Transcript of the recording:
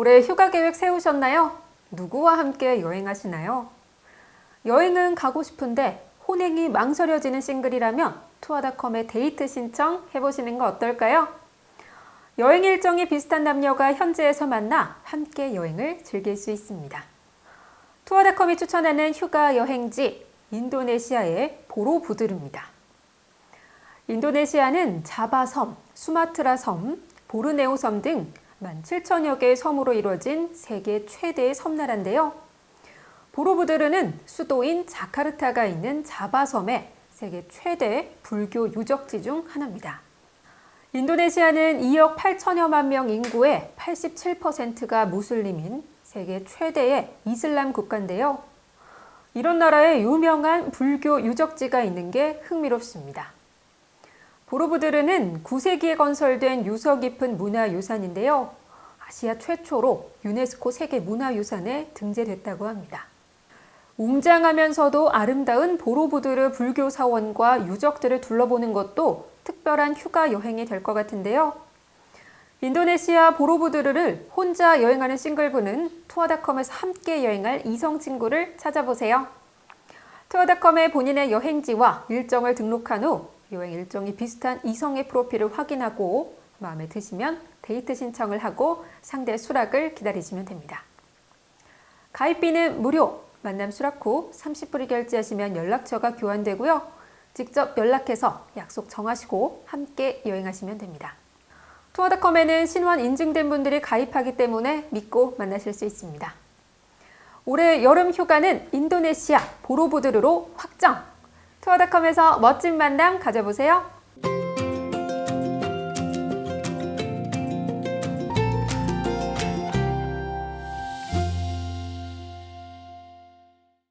올해 휴가 계획 세우셨나요? 누구와 함께 여행하시나요? 여행은 가고 싶은데 혼행이 망설여지는 싱글이라면 투어닷컴에 데이트 신청 해보시는 거 어떨까요? 여행 일정이 비슷한 남녀가 현지에서 만나 함께 여행을 즐길 수 있습니다. 투어닷컴이 추천하는 휴가 여행지 인도네시아의 보로부드르입니다. 인도네시아는 자바섬, 수마트라 섬, 보르네오 섬 등 17,000여 개의 섬으로 이루어진 세계 최대의 섬나라인데요. 보로부드르는 수도인 자카르타가 있는 자바섬의 세계 최대 불교 유적지 중 하나입니다. 인도네시아는 2억 8천여만 명 인구의 87%가 무슬림인 세계 최대의 이슬람 국가인데요. 이런 나라에 유명한 불교 유적지가 있는 게 흥미롭습니다. 보로부드르는 9세기에 건설된 유서 깊은 문화유산인데요. 아시아 최초로 유네스코 세계 문화유산에 등재됐다고 합니다. 웅장하면서도 아름다운 보로부드르 불교 사원과 유적들을 둘러보는 것도 특별한 휴가 여행이 될 것 같은데요. 인도네시아 보로부드르를 혼자 여행하는 싱글분은 투어닷컴에서 함께 여행할 이성 친구를 찾아보세요. 투어닷컴에 본인의 여행지와 일정을 등록한 후 여행 일정이 비슷한 이성의 프로필을 확인하고 마음에 드시면 데이트 신청을 하고 상대 수락을 기다리시면 됩니다. 가입비는 무료, 만남 수락 후 30불이 결제하시면 연락처가 교환되고요. 직접 연락해서 약속 정하시고 함께 여행하시면 됩니다. 투어닷컴에는 신원 인증된 분들이 가입하기 때문에 믿고 만나실 수 있습니다. 올해 여름 휴가는 인도네시아 보로부드르로 확정! 투어닷컴에서 멋진 만남 가져보세요.